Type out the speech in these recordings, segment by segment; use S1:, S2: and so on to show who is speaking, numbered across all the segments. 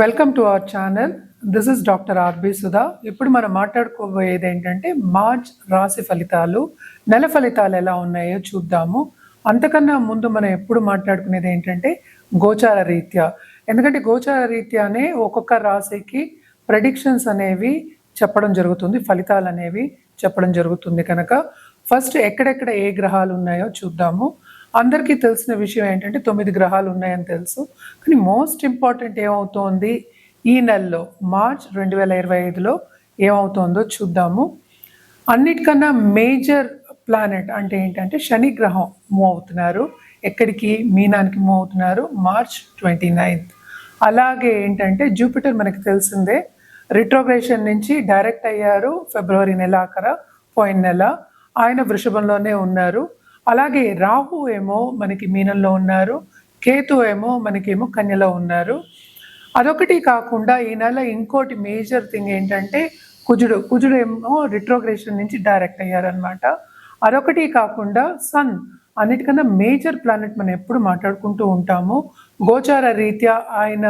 S1: Welcome to our channel this is doctor R B Sudha ఇప్పుడు మనం మాట్లాడుకోబోయేది ఏంటంటే March రాశి ఫలితాలు నెల ఫలితాలు ఎలా ఉన్నాయో చూద్దాము. అంతకన్నా ముందు మనం ఎప్పుడు మాట్లాడుకునేది ఏంటంటే గోచార రీత్యా. ఎందుకంటే గోచార రీత్యానే ఒక్కొక్క రాశికి ప్రెడిక్షన్స్ అనేవి చెప్పడం జరుగుతుంది ఫలితాలు అనేవి చెప్పడం జరుగుతుంది కనుక. ఫస్ట్ ఎక్కడెక్కడ ఏ గ్రహాలు ఉన్నాయో చూద్దాము. అందరికీ తెలిసిన విషయం ఏంటంటే తొమ్మిది గ్రహాలు ఉన్నాయని తెలుసు. కానీ మోస్ట్ ఇంపార్టెంట్ ఏమవుతోంది? ఈ నెలలో మార్చ్ రెండు వేల ఇరవై ఐదులో ఏమవుతోందో చూద్దాము. అన్నిటికన్నా మేజర్ ప్లానెట్ అంటే ఏంటంటే శని గ్రహం మూవ్ అవుతున్నారు. ఎక్కడికి? మీనానికి మూవ్ అవుతున్నారు మార్చ్ ట్వంటీ నైన్త్. అలాగే ఏంటంటే జూపిటర్ మనకి తెలిసిందే రిట్రోగ్రేషన్ నుంచి డైరెక్ట్ అయ్యారు ఫిబ్రవరి నెల ఆఖర పోయిన నెల. ఆయన వృషభంలోనే ఉన్నారు. అలాగే రాహు ఏమో మనకి మీనంలో ఉన్నారు కేతు ఏమో మనకేమో కన్యలో ఉన్నారు. అదొకటి కాకుండా ఈ నెల ఇంకోటి మేజర్ థింగ్ ఏంటంటే కుజుడు కుజుడు ఏమో రిట్రోగ్రేషన్ నుంచి డైరెక్ట్ అయ్యారనమాట అదొకటి కాకుండా సన్ అన్నిటికన్నా మేజర్ ప్లానెట్ మనం ఎప్పుడు మాట్లాడుకుంటూ ఉంటాము. గోచార రీత్యా ఆయన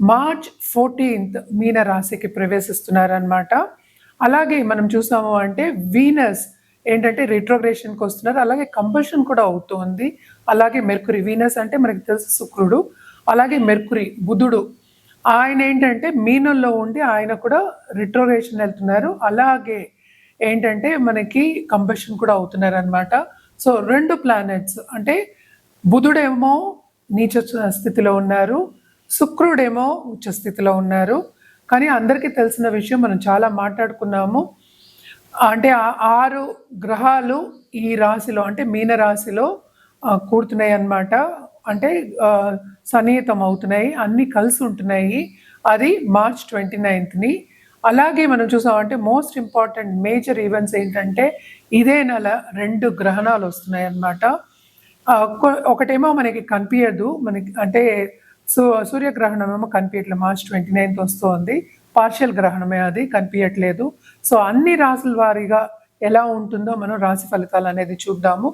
S1: మార్చ్ ఫోర్టీన్త్ మీన రాశికి ప్రవేశిస్తున్నారనమాట అలాగే మనం చూసాము అంటే వీనస్ ఏంటంటే రిట్రోగ్రేషన్కి వస్తున్నారు అలాగే కంపల్షన్ కూడా అవుతోంది. అలాగే మెర్కురీ వీనస్ అంటే మనకి తెలుసు శుక్రుడు. అలాగే మెర్కురీ బుధుడు. ఆయన ఏంటంటే మీనంలో ఉండి ఆయన కూడా రిట్రోగ్రేషన్ వెళ్తున్నారు. అలాగే ఏంటంటే మనకి కంబషన్ కూడా అవుతున్నారు అనమాట సో రెండు ప్లానెట్స్ అంటే బుధుడేమో నీచ స్థితిలో ఉన్నారు. శుక్రుడేమో ఉచ్చ స్థితిలో ఉన్నారు. కానీ అందరికీ తెలిసిన విషయం మనం చాలా మాట్లాడుకున్నాము. అంటే ఆరు గ్రహాలు ఈ రాశిలో అంటే మీన రాశిలో కూడుతున్నాయి అన్నమాట. అంటే సన్నిహితం అవుతున్నాయి అన్నీ కలిసి ఉంటున్నాయి. అది మార్చ్ ట్వంటీ నైన్త్ని అలాగే మనం చూసామంటే మోస్ట్ ఇంపార్టెంట్ మేజర్ ఈవెంట్స్ ఏంటంటే ఇదే నెల రెండు గ్రహణాలు వస్తున్నాయి అన్నమాట. ఒకటేమో మనకి కనిపించదు మనకి అంటే సూ సూర్యగ్రహణం ఏమో కనిపించట్లేదు మార్చ్ ట్వంటీ నైన్త్ వస్తుంది. పార్షియల్ గ్రహణమే అది కనిపించట్లేదు సో అన్ని రాసుల వారీగా ఎలా ఉంటుందో మనం రాశి ఫలితాలు అనేది చూద్దాము.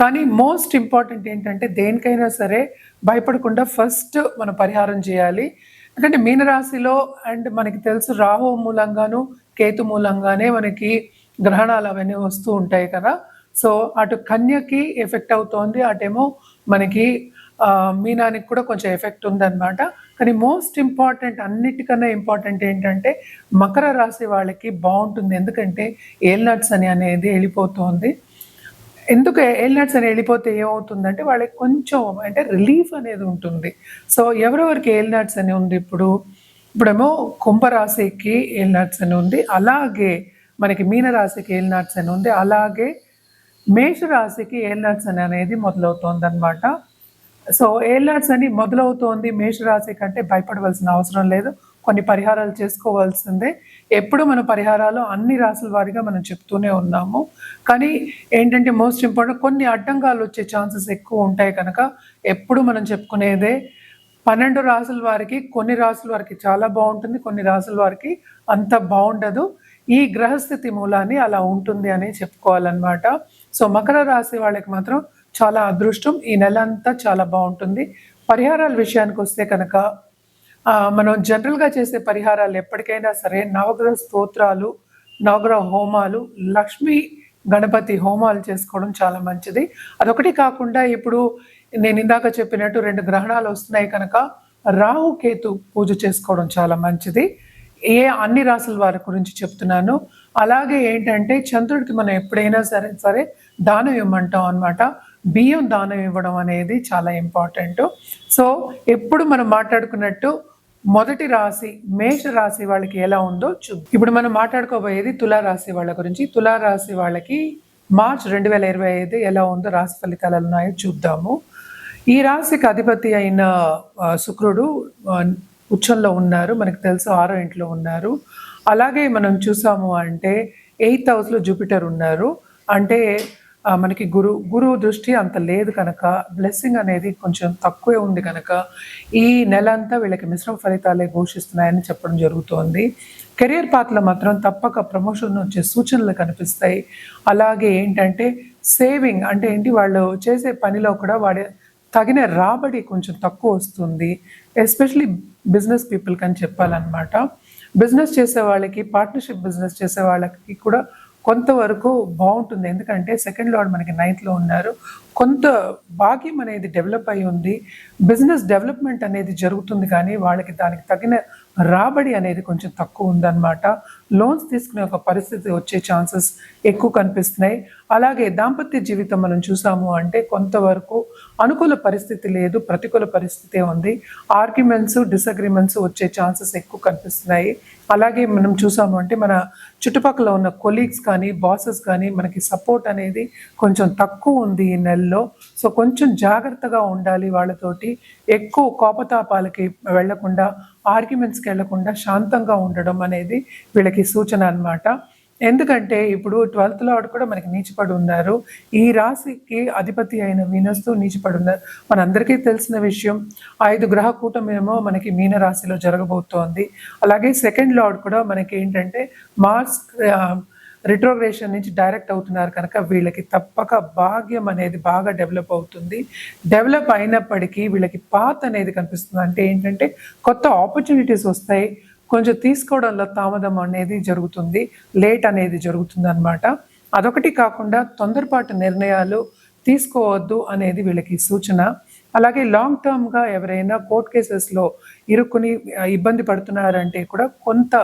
S1: కానీ మోస్ట్ ఇంపార్టెంట్ ఏంటంటే దేనికైనా సరే భయపడకుండా ఫస్ట్ మనం పరిహారం చేయాలి. ఎందుకంటే మీనరాశిలో అండ్ మనకి తెలుసు రాహు మూలంగాను కేతు మూలంగానే మనకి గ్రహణాలు అవన్నీ వస్తూ ఉంటాయి కదా. సో అటు కన్యకి ఎఫెక్ట్ అవుతోంది అటేమో మనకి మీనానికి కూడా కొంచెం ఎఫెక్ట్ ఉందన్నమాట. కానీ మోస్ట్ ఇంపార్టెంట్ అన్నిటికన్నా ఇంపార్టెంట్ ఏంటంటే మకర రాశి వాళ్ళకి బాగుంటుంది. ఎందుకంటే ఏల్నట్స్ అని అనేది వెళ్ళిపోతుంది. ఎందుకు ఏల్నట్స్ అని వెళ్ళిపోతే ఏమవుతుందంటే వాళ్ళకి కొంచెం అంటే రిలీఫ్ అనేది ఉంటుంది. సో ఎవరెవరికి ఏల్నట్స్ అని ఉంది ఇప్పుడు? ఇప్పుడేమో కుంభరాశికి ఏల్నట్స్ అని ఉంది. అలాగే మనకి మీనరాశికి ఏల్నట్స్ అని ఉంది. అలాగే మేషరాశికి ఏల్నట్స్ అని అనేది మొదలవుతుంది అనమాట సో ఏలర్స్ అని మొదలవుతోంది మేషరాశి కంటే భయపడవలసిన అవసరం లేదు. కొన్ని పరిహారాలు చేసుకోవాల్సిందే. ఎప్పుడు మన పరిహారాలు అన్ని రాసుల వారిగా మనం చెప్తూనే ఉన్నాము. కానీ ఏంటంటే మోస్ట్ ఇంపార్టెంట్ కొన్ని అడ్డంగాలు వచ్చే ఛాన్సెస్ ఎక్కువ ఉంటాయి కనుక ఎప్పుడు మనం చెప్పుకునేదే పన్నెండు రాసుల వారికి కొన్ని రాసుల వారికి చాలా బాగుంటుంది కొన్ని రాసుల వారికి అంత బాగుండదు. ఈ గ్రహస్థితి మూలాన్ని అలా ఉంటుంది అని చెప్పుకోవాలన్నమాట. సో మకర రాశి వాళ్ళకి మాత్రం చాలా అదృష్టం. ఈ నెల అంతా చాలా బాగుంటుంది. పరిహారాల విషయానికి వస్తే కనుక మనం జనరల్గా చేసే పరిహారాలు ఎప్పటికైనా సరే నవగ్రహ స్తోత్రాలు నవగ్రహ హోమాలు లక్ష్మీ గణపతి హోమాలు చేసుకోవడం చాలా మంచిది. అదొకటి కాకుండా ఇప్పుడు నేను ఇందాక చెప్పినట్టు రెండు గ్రహణాలు వస్తున్నాయి కనుక రాహుకేతు పూజ చేసుకోవడం చాలా మంచిది. ఏ అన్ని రాసుల వారి గురించి చెప్తున్నాను. అలాగే ఏంటంటే చంద్రుడికి మనం ఎప్పుడైనా సరే సరే దానం ఇవ్వమంటాం అనమాట బియ్యం దానం ఇవ్వడం అనేది చాలా ఇంపార్టెంట్. సో ఎప్పుడు మనం మాట్లాడుకున్నట్టు మొదటి రాశి మేష రాశి వాళ్ళకి ఎలా ఉందో చూద్దాం. ఇప్పుడు మనం మాట్లాడుకోబోయేది తులారాశి వాళ్ళ గురించి. తులారాశి వాళ్ళకి మార్చ్ రెండు వేల ఇరవై ఐదు ఎలా ఉందో రాశి ఫలితాలు ఉన్నాయో చూద్దాము. ఈ రాశికి అధిపతి అయిన శుక్రుడు ఉచ్చంలో ఉన్నారు. మనకు తెలుసు ఆరో ఇంట్లో ఉన్నారు. అలాగే మనం చూసాము అంటే ఎయిత్ హౌస్లో జూపిటర్ ఉన్నారు. అంటే మనకి గురు గురువు దృష్టి అంత లేదు కనుక బ్లెస్సింగ్ అనేది కొంచెం తక్కువే ఉంది కనుక ఈ నెల అంతా వీళ్ళకి మిశ్రమ ఫలితాలే ఘోషిస్తున్నాయని చెప్పడం జరుగుతోంది. కెరియర్ పాత్రలో మాత్రం తప్పక ప్రమోషన్ వచ్చే సూచనలు కనిపిస్తాయి. అలాగే ఏంటంటే సేవింగ్ అంటే ఏంటి? వాళ్ళు చేసే పనిలో కూడా వాడే తగిన రాబడి కొంచెం తక్కువ వస్తుంది. ఎస్పెషలీ బిజినెస్ పీపుల్కి అని చెప్పాలన్నమాట. బిజినెస్ చేసే వాళ్ళకి పార్ట్నర్షిప్ బిజినెస్ చేసే వాళ్ళకి కూడా కొంతవరకు బాగుంటుంది. ఎందుకంటే సెకండ్ లార్డ్ మనకి నైన్త్లో ఉన్నారు. కొంత భాగ్యం అనేది డెవలప్ అయి ఉంది. బిజినెస్ డెవలప్మెంట్ అనేది జరుగుతుంది కానీ వాళ్ళకి దానికి తగిన రాబడి అనేది కొంచెం తక్కువ ఉందన్నమాట. లోన్స్ తీసుకునే ఒక పరిస్థితి వచ్చే ఛాన్సెస్ ఎక్కువ కనిపిస్తున్నాయి. అలాగే దాంపత్య జీవితం మనం చూసాము అంటే కొంతవరకు అనుకూల పరిస్థితి లేదు ప్రతికూల పరిస్థితే ఉంది. ఆర్గ్యుమెంట్స్ డిసగ్రిమెంట్స్ వచ్చే ఛాన్సెస్ ఎక్కువ కనిపిస్తున్నాయి. అలాగే మనం చూసాము అంటే మన చుట్టుపక్కల ఉన్న కొలీగ్స్ కానీ బాసెస్ కానీ మనకి సపోర్ట్ అనేది కొంచెం తక్కువ ఉంది ఈ నెలలో. సో కొంచెం జాగ్రత్తగా ఉండాలి వాళ్ళతోటి. ఎక్కువ కోపతాపాలకి వెళ్ళకుండా ఆర్గ్యుమెంట్స్కి వెళ్ళకుండా శాంతంగా ఉండడం అనేది వీళ్ళకి సూచన అనమాట ఎందుకంటే ఇప్పుడు ట్వెల్త్ లార్డ్ కూడా మనకి నీచిపడి ఉన్నారు. ఈ రాశికి అధిపతి అయిన వీనస్తో నీచిపడి ఉన్నారు. మనందరికీ తెలిసిన విషయం ఐదు గ్రహ కూటమేమో మనకి మీన రాశిలో జరగబోతోంది. అలాగే సెకండ్ లార్డ్ కూడా మనకి ఏంటంటే మార్స్ రిట్రోగ్రేషన్ నుంచి డైరెక్ట్ అవుతున్నారు కనుక వీళ్ళకి తప్పక భాగ్యం అనేది బాగా డెవలప్ అవుతుంది. డెవలప్ అయినప్పటికీ వీళ్ళకి పాత్ అనేది కనిపిస్తుంది. అంటే ఏంటంటే కొత్త ఆపర్చునిటీస్ వస్తాయి. కొంచెం తీసుకోవడంలో తామదం అనేది జరుగుతుంది లేట్ అనేది జరుగుతుంది అనమాట అదొకటి కాకుండా తొందరపాటు నిర్ణయాలు తీసుకోవద్దు అనేది వీళ్ళకి సూచన. అలాగే లాంగ్ టర్మ్గా ఎవరైనా కోర్ట్ కేసెస్లో ఇరుక్కుని ఇబ్బంది పడుతున్నారంటే కూడా కొంత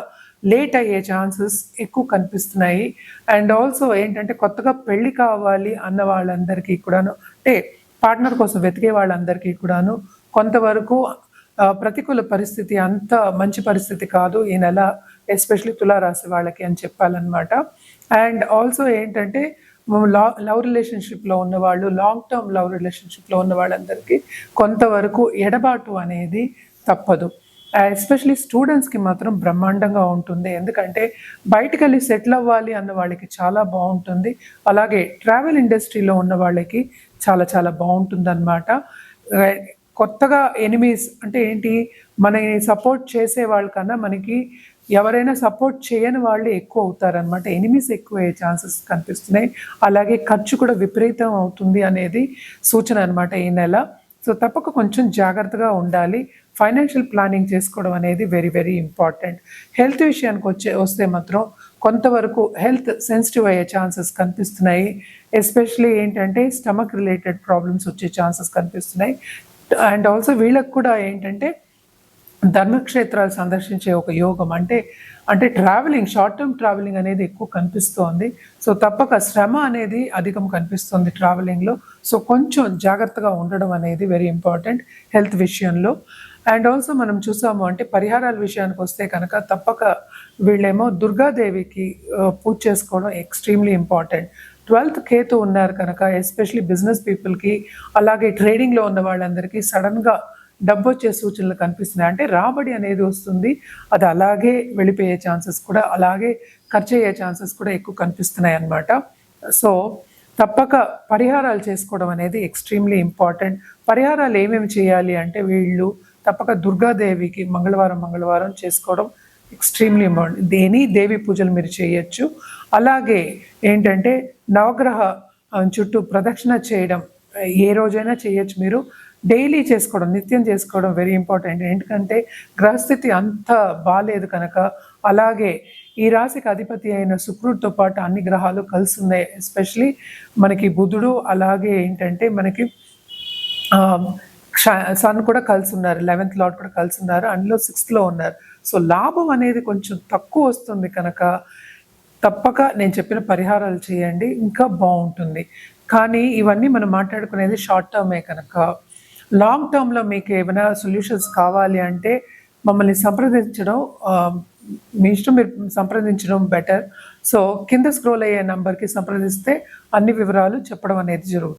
S1: లేట్ అయ్యే ఛాన్సెస్ ఎక్కువ కనిపిస్తున్నాయి. అండ్ ఆల్సో ఏంటంటే కొత్తగా పెళ్ళి కావాలి అన్న వాళ్ళందరికీ కూడాను అంటే పార్ట్నర్ కోసం వెతికే వాళ్ళందరికీ కూడాను కొంతవరకు ప్రతికూల పరిస్థితి అంత మంచి పరిస్థితి కాదు ఈ నెల ఎస్పెషలీ తులారాశి వాళ్ళకి అని చెప్పాలన్నమాట. అండ్ ఆల్సో ఏంటంటే లా లవ్ రిలేషన్షిప్లో ఉన్న వాళ్ళు లాంగ్ టర్మ్ లవ్ రిలేషన్షిప్లో ఉన్న వాళ్ళందరికీ కొంతవరకు ఎడబాటు అనేది తప్పదు. ఎస్పెషలీ స్టూడెంట్స్కి మాత్రం బ్రహ్మాండంగా ఉంటుంది. ఎందుకంటే బయటకు వెళ్ళి సెటిల్ అవ్వాలి అన్న వాళ్ళకి చాలా బాగుంటుంది. అలాగే ట్రావెల్ ఇండస్ట్రీలో ఉన్న వాళ్ళకి చాలా చాలా బాగుంటుంది అనమాట కొత్తగా ఎనిమీస్ అంటే ఏంటి? మనని సపోర్ట్ చేసే వాళ్ళకన్నా మనకి ఎవరైనా సపోర్ట్ చేయని వాళ్ళు ఎక్కువ అవుతారనమాట ఎనిమీస్ ఎక్కువ అయ్యే ఛాన్సెస్ కనిపిస్తున్నాయి. అలాగే ఖర్చు కూడా విపరీతం అవుతుంది అనేది సూచన అనమాట ఈ నెల. సో తప్పక కొంచెం జాగ్రత్తగా ఉండాలి. ఫైనాన్షియల్ ప్లానింగ్ చేసుకోవడం అనేది వెరీ వెరీ ఇంపార్టెంట్ హెల్త్ విషయానికి వచ్చే వస్తే మాత్రం కొంతవరకు హెల్త్ సెన్సిటివ్ అయ్యే ఛాన్సెస్ కనిపిస్తున్నాయి. ఎస్పెషలీ ఏంటంటే స్టమక్ రిలేటెడ్ ప్రాబ్లమ్స్ వచ్చే ఛాన్సెస్ కనిపిస్తున్నాయి. అండ్ ఆల్సో వీళ్ళకి కూడా ఏంటంటే ధర్మక్షేత్రాలు సందర్శించే ఒక యోగం. అంటే అంటే ట్రావెలింగ్ షార్ట్ టర్మ్ ట్రావెలింగ్ అనేది ఎక్కువ కనిపిస్తోంది. సో తప్పక శ్రమ అనేది అధికం కనిపిస్తుంది ట్రావెలింగ్లో సో కొంచెం జాగ్రత్తగా ఉండడం అనేది వెరీ ఇంపార్టెంట్ హెల్త్ విషయంలో. అండ్ ఆల్సో మనం చూసాము అంటే పరిహారాల విషయానికి వస్తే కనుక తప్పక వీళ్ళేమో దుర్గాదేవికి పూజ చేసుకోవడం ఎక్స్ట్రీమ్లీ ఇంపార్టెంట్ ట్వెల్త్ కేతు ఉన్నారు కనుక ఎస్పెషలీ బిజినెస్ పీపుల్కి అలాగే ట్రేడింగ్లో ఉన్న వాళ్ళందరికీ సడన్గా డబ్బు వచ్చే సూచనలు కనిపిస్తున్నాయి. అంటే రాబడి అనేది వస్తుంది అది అలాగే వెళ్ళిపోయే ఛాన్సెస్ కూడా అలాగే ఖర్చు అయ్యే ఛాన్సెస్ కూడా ఎక్కువ కనిపిస్తున్నాయి అన్నమాట. సో తప్పక పరిహారాలు చేసుకోవడం అనేది ఎక్స్ట్రీమ్లీ ఇంపార్టెంట్. పరిహారాలు ఏమేమి చేయాలి అంటే వీళ్ళు తప్పక దుర్గాదేవికి మంగళవారం మంగళవారం చేసుకోవడం ఎక్స్ట్రీమ్లీ ఇంపార్టెంట్ దేని దేవి పూజలు మీరు చేయొచ్చు. అలాగే ఏంటంటే నవగ్రహ చుట్టూ ప్రదక్షిణ చేయడం ఏ రోజైనా చేయొచ్చు మీరు. డైలీ చేసుకోవడం నిత్యం చేసుకోవడం వెరీ ఇంపార్టెంట్ ఎందుకంటే గ్రహస్థితి అంత బాగాలేదు కనుక అలాగే ఈ రాశికి అధిపతి అయిన శుక్రుడితో పాటు అన్ని గ్రహాలు కలిసి ఉన్నాయి. ఎస్పెషలీ మనకి బుధుడు అలాగే ఏంటంటే మనకి సన్ కూడా కలిసి ఉన్నారు లెవెన్త్ లార్డ్ కూడా కలిసి ఉన్నారు అందులో సిక్స్త్లో ఉన్నారు. సో లాభం అనేది కొంచెం తక్కువ వస్తుంది కనుక తప్పక నేను చెప్పిన పరిహారాలు చేయండి ఇంకా బాగుంటుంది. కానీ ఇవన్నీ మనం మాట్లాడుకునేది షార్ట్ టర్మే కనుక. లాంగ్ టర్మ్లో మీకు ఏమైనా సొల్యూషన్స్ కావాలి అంటే మమ్మల్ని సంప్రదించడం మీ ఇష్టం మీరు సంప్రదించడం బెటర్ సో కింద స్క్రోల్ అయ్యే నంబర్కి సంప్రదిస్తే అన్ని వివరాలు చెప్పడం అనేది జరుగుతుంది.